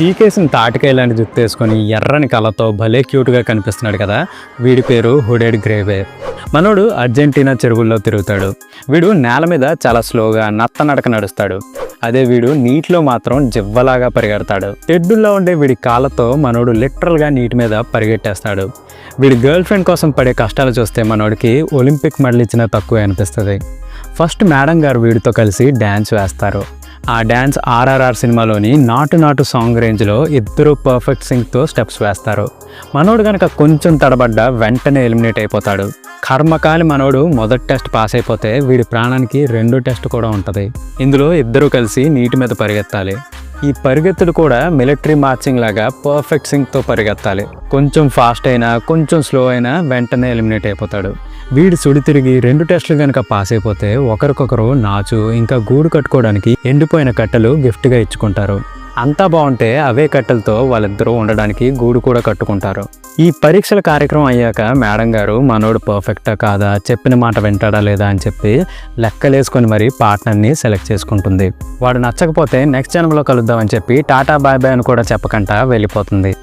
చీకేసిన తాటికాయ లాంటి జుట్టు వేసుకొని ఎర్రని కళ్ళతో భలే క్యూట్గా కనిపిస్తున్నాడు కదా. వీడి పేరు హుడెడ్ గ్రేవే. మనోడు అర్జెంటీనా చెరువుల్లో తిరుగుతాడు. వీడు నేల మీద చాలా స్లోగా నత్త నడక నడుస్తాడు. అదే వీడు నీటిలో మాత్రం జివ్వలాగా పరిగెడతాడు. తెడ్డుల్లో ఉండే వీడి కాళ్ళతో మనోడు లిటరల్గా నీటి మీద పరిగెట్టేస్తాడు. వీడి గర్ల్ ఫ్రెండ్ కోసం పడే కష్టాలు చూస్తే మనోడికి ఒలింపిక్ మెడల్ ఇచ్చినా తక్కువ అనిపిస్తుంది. ఫస్ట్ మేడం గారు వీడితో కలిసి డ్యాన్స్ వేస్తారు. ఆ డ్యాన్స్ ఆర్ఆర్ఆర్ సినిమాలోని నాటు నాటు సాంగ్ రేంజ్లో ఇద్దరు పర్ఫెక్ట్ సింగ్తో స్టెప్స్ వేస్తారు. మనోడు కనుక కొంచెం తడబడ్డా వెంటనే ఎలిమినేట్ అయిపోతాడు. కర్మకాలి మనోడు మొదటి టెస్ట్ పాస్ అయిపోతే వీడి ప్రాణానికి రెండో టెస్ట్ కూడా ఉంటుంది. ఇందులో ఇద్దరు కలిసి నీటి మీద పరిగెత్తాలి. ఈ పరిగెత్తుడు కూడా మిలిటరీ మార్చింగ్ లాగా పర్ఫెక్ట్ సింగ్తో పరిగెత్తాలి. కొంచెం ఫాస్ట్ అయినా కొంచెం స్లో అయినా వెంటనే ఎలిమినేట్ అయిపోతాడు. వీడు సుడి తిరిగి రెండు టెస్టులు కనుక పాస్ అయిపోతే ఒకరికొకరు నాచు ఇంకా గూడు కట్టుకోవడానికి ఎండిపోయిన కట్టెలు గిఫ్ట్గా ఇచ్చుకుంటారు. అంతా బాగుంటే అవే కట్టెలతో వాళ్ళిద్దరూ ఉండడానికి గూడు కూడా కట్టుకుంటారు. ఈ పరీక్షల కార్యక్రమం అయ్యాక మేడం గారు మనోడు పర్ఫెక్టా కాదా? చెప్పిన మాట వింటాడా లేదా? అని చెప్పి లెక్కలేసుకొని మరి పార్ట్నర్ని సెలెక్ట్ చేసుకుంటుంది. వాడు నచ్చకపోతే నెక్స్ట్ జన్మలో కలుద్దామని చెప్పి టాటా బాయ్ బాయ్ అని కూడా చెప్పకుండా వెళ్ళిపోతుంది.